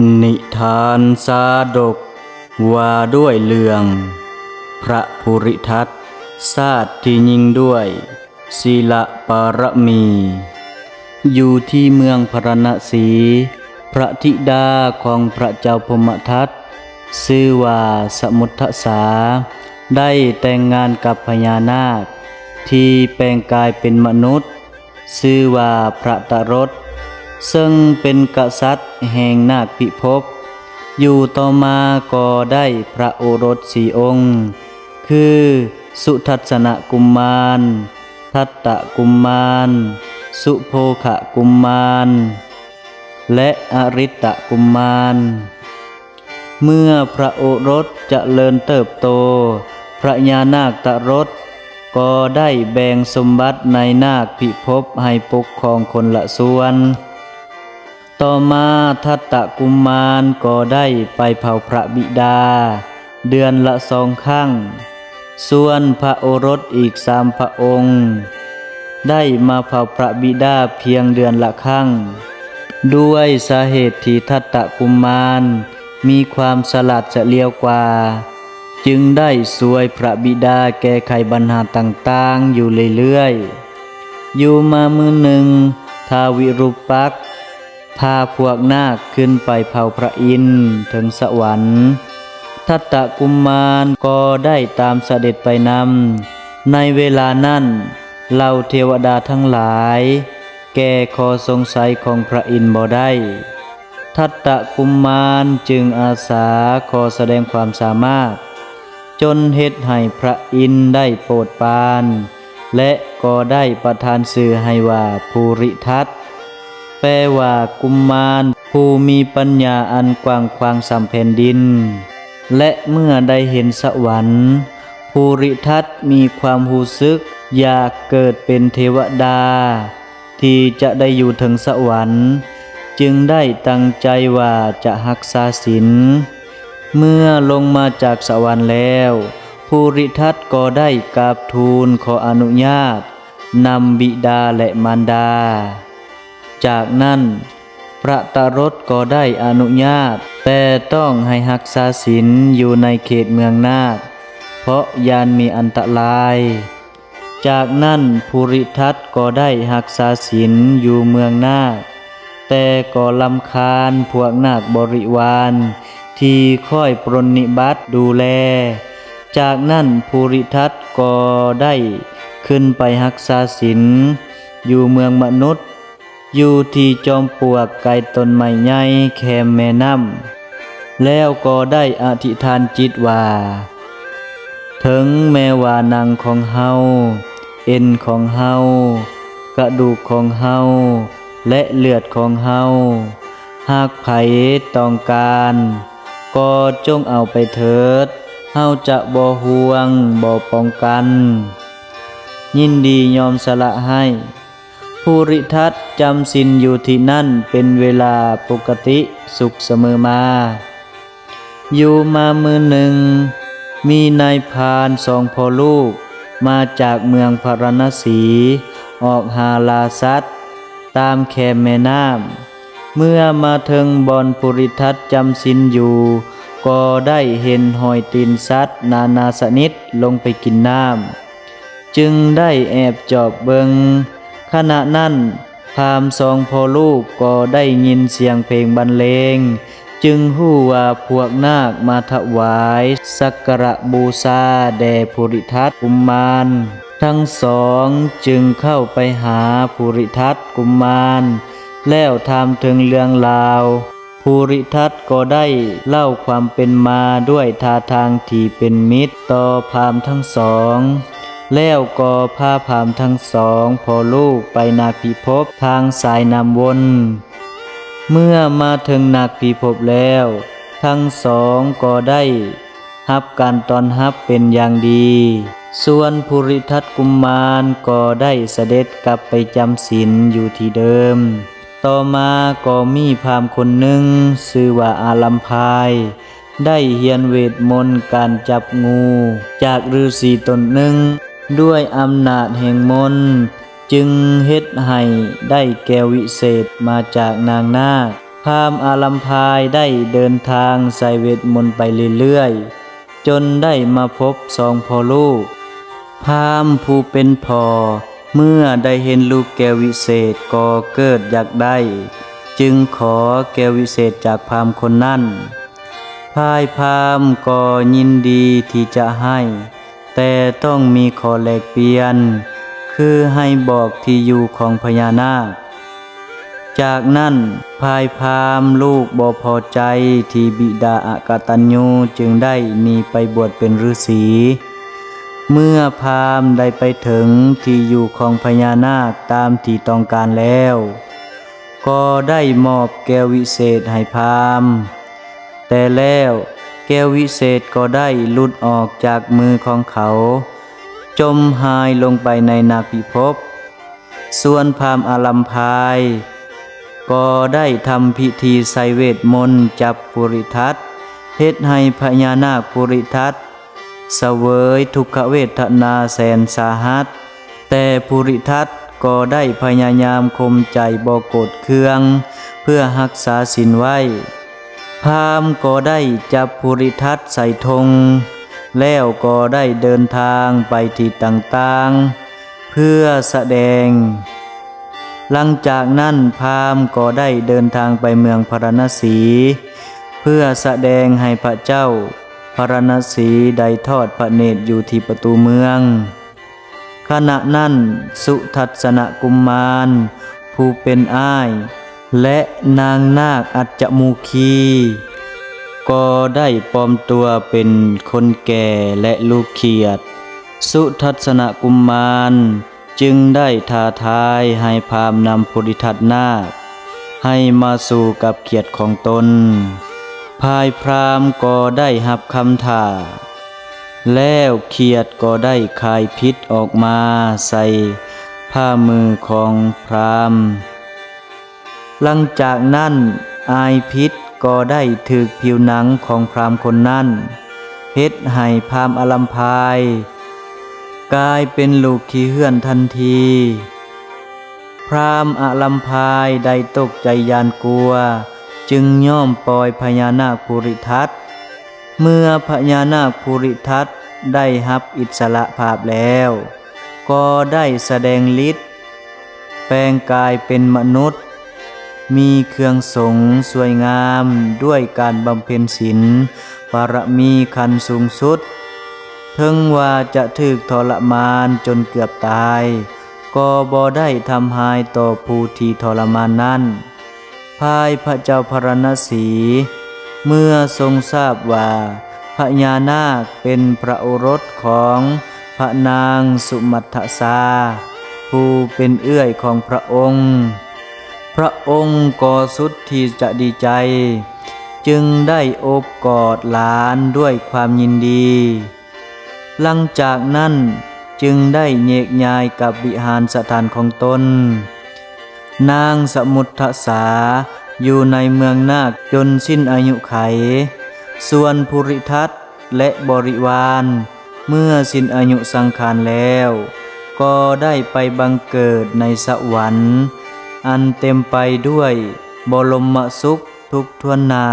นิทานสาดก ว่าด้วยเรื่อง พระภูริทัตศาสตร์ที่ยิงด้วย ศีละปารมี อยู่ที่เมืองพระนศีพระธิดาของพระเจ้าพมทัตชื่อว่าสมุทสา ได้แต่งงานกับพญานาค ที่แปลงกายเป็นมนุษย์ชื่อว่าพระตรส ซึ่งเป็นกษัตริย์แห่งนาคพิภพ อยู่ต่อมาก็ได้พระโอรสสีองค์ คือสุทัศนกุมมาร ทัตตะกุมมาร สุโภขกุมมาร และอริตตกุมมาร เมื่อพระโอรสจเจริญเติบโต พระญานาคตรสก็ได้แบ่งสมบัติในนาคพิภพให้ปกครองคนละส่วน ต่อมาทัตตะกุมมารก็ได้ไปเผาพระบิดา เดือนละสองครั้ง ส่วนพระโอรสอีกสามพระองค์ ได้มาเผาพระบิดาเพียงเดือนละครั้ง ด้วยสาเหตุที่ทัตตะกุมมารมีความสลัดเฉลียวกว่า จึงได้สวยพระบิดาแก้ไขปัญหาต่างๆอยู่เรื่อยๆ อยู่มามือหนึ่งทาวิรุปักษ์ พาพวกนาคขึ้นไปเผาพระอินทร์ถึงสวรรค์ ทัตตะกุมมารก็ได้ตามเสด็จไปนำในเวลานั้นเหล่าเทวดาทั้งหลาย แก้คอสงสัยของพระอินทร์บ่ได้ ทัตตะกุมมารจึงอาสาขอแสดงความสามารถ จนเฮ็ดให้พระอินทร์ได้โปรดปาน และก็ได้ประทานสื่อให้ว่าภูริทัต แปลว่ากุมมารผู้มีปัญญาอันกว้างขวางสำแผ่นดิน และเมื่อได้เห็นสวรรค์ภูริทัตมีความรู้สึก อยากเกิดเป็นเทวดา ที่จะได้อยู่ถึงสวรรค์ จึงได้ตั้งใจว่าจะรักษาศีลเมื่อลงมาจากสวรรค์แล้วภูริทัตก็ได้กราบทูลขออนุญาตนำบิดาและมารดา จากนั้น พระตรสก็ได้อนุญาต แต่ต้องให้หักษาศีลอยู่ในเขตเมืองนาค เพราะยานมีอันตราย จากนั้นภูริทัตก็ได้หักษาศีลอยู่เมืองนาค แต่ก็ลำคาญพวกนาคบริวารที่ค่อยปรนนิบัติดูแล จากนั้นภูริทัตก็ได้ขึ้นไปหักษาศีลอยู่เมืองมนุษย์ อยู่ที่จอมปลวกไกลต้นไม้ใหญ่แคมแม่น้ำแล้วก็ได้อธิษฐานจิตว่า ถึงแม้ว่านางของเฮาเอ็นของเฮากระดูกของเฮาและเลือดของเฮาหากไผต้องการ ก็จงเอาไปเถิดเฮาจะบ่ห่วงบ่ป้องกัน ยินดียอมสละให้ ภูริทัตจำสินอยู่ที่นั่นเป็นเวลาปกติสุขเสมอมา อยู่มามือหนึ่ง มีนายพานสองพอลูก มาจากเมืองพารณสี ออกหาลาสัตตามแคมแม่น้ำเมื่อมาถึงบอนภูริทัตจำสินอยู่ ก็ได้เห็นหอยตีนสัตว์นานาชนิดลงไปกินน้ำจึงได้แอบจอบเบิง ขณะนั้นพามสองพอลูกก็ได้ยินเสียงเพลงบรรเลง จึงหู้ว่าพวกนาคมาถวาย สักการะบูชาแด่ภูริทัตกุมมาร ทั้งสองจึงเข้าไปหาภูริทัตกุมมารแล้วถามถึงเรื่องราวภูริทัตก็ได้เล่าความเป็นมาด้วยท่าทางที่เป็นมิตรต่อพามทั้งสอง แล้วก็พาพามทั้งสองพอลูกไปนาพิภพทางสายนำวน เมื่อมาถึงนาพิภพแล้ว ทั้งสองก็ได้ฮับการตอนฮับเป็นอย่างดี ส่วนภูริทัตกุมมารก็ได้เสด็จกลับไปจำศีลอยู่ที่เดิม ต่อมาก็มีพามคนหนึ่งชื่อว่าอาลัมพายได้เฮียนเวทมนต์การจับงู จากฤาษีตนหนึ่ง ด้วยอำนาจแห่งมนต์จึงเฮ็ดให้ได้แก้ววิเศษมาจากนางนาคพามอาลัมพายได้เดินทางใส่เวทมนต์ไปเรื่อยๆ จนได้มาพบสองพ่อลูก พามผู้เป็นพ่อเมื่อได้เห็นลูกแก้ววิเศษก็เกิดอยากได้ จึงขอแก้ววิเศษจากพามคนนั้นพายพามก็ยินดีที่จะให้ แต่ต้องมีขอแลกเปลี่ยน คือให้บอกที่อยู่ของพญานาค จากนั้นพายพามลูกบ่พอใจที่บิดาอากตัญญูจึงได้หนีไปบวชเป็นฤาษีเมื่อพามได้ไปถึงที่อยู่ของพญานาคตามที่ต้องการแล้ว ก็ได้มอบแก้ววิเศษให้พาม แต่แล้ว แก้ววิเศษก็ได้หลุดออกจากมือของเขา จมหายลงไปในนาพิภพ ส่วนพราหมณ์อาลัมพาย ก็ได้ทำพิธีใส่เวทมนต์จับปุริทัตเฮ็ดให้พญานาคปุริทัตเสวยทุกขเวทนาแสนสาหัส แต่ปุริทัตก็ได้พยายามคมใจบ่โกดเครือง เพื่อรักษาศีลไว้ พามก็ได้จับปุริทัตใส่ธง แล้วก็ได้เดินทางไปที่ต่างๆ เพื่อแสดง หลังจากนั้นพามก็ได้เดินทางไปเมืองพารณสี เพื่อแสดงให้พระเจ้าพารณสีได้ทอดพระเนตรอยู่ที่ประตูเมือง ขณะนั้นสุทัศนกุมมาร ผู้เป็นอ้าย และนางนาคอัจจมูคี ก็ได้ปลอมตัวเป็นคนแก่และลูกเขียด สุทัศนกุมมารจึงได้ท้าทายให้พราหมนำโพธิทัตนาค ให้มาสู่กับเขียดของตนพายพรามก็ได้หับคำท่า แล้วเขียดก็ได้คายพิษออกมาใส่ผ้ามือของพราหมณ์ หลังจากนั้นอายพิษก็ได้ถึกผิวหนังของพราหมณ์คนนั้นเฮ็ดให้พราหมณ์อลัมพาย กลายเป็นลูกขี้เหื่อนทันที พราหมณ์อลัมพายได้ตกใจยานกลัว จึงย่อมปล่อยพญานาคภูริทัตเมื่อพญานาคภูริทัตได้รับอิสระภาพแล้ว ก็ได้แสดงฤทธิ์แปลงกายเป็นมนุษย์ มีเครื่องสงฆ์สวยงามด้วยการบำเพ็ญศีลบารมีคันสูงสุดถึงว่าจะถึกทรมานจนเกือบตาย ก็บ่ได้ทำหายต่อผู้ที่ทรมานนั้นพายพระเจ้าพรณสีเมื่อทรงทราบว่าพญานาคเป็นพระโอรสของพระนางสุมัทธาผู้เป็นเอื้อยของพระองค์ พระองค์ก็สุดที่จะดีใจ จึงได้โอบกอดหลานด้วยความยินดี หลังจากนั้นจึงได้เยกยายกับวิหารสถานของตน นางสมุทธสาอยู่ในเมืองนาคจนสิ้นอายุไข ส่วนภูริทัตและบริวารเมื่อสิ้นอายุสังขารแล้ว ก็ได้ไปบังเกิดในสวรรค์ อันเต็มไปด้วยบรมสุขทุกทวนนา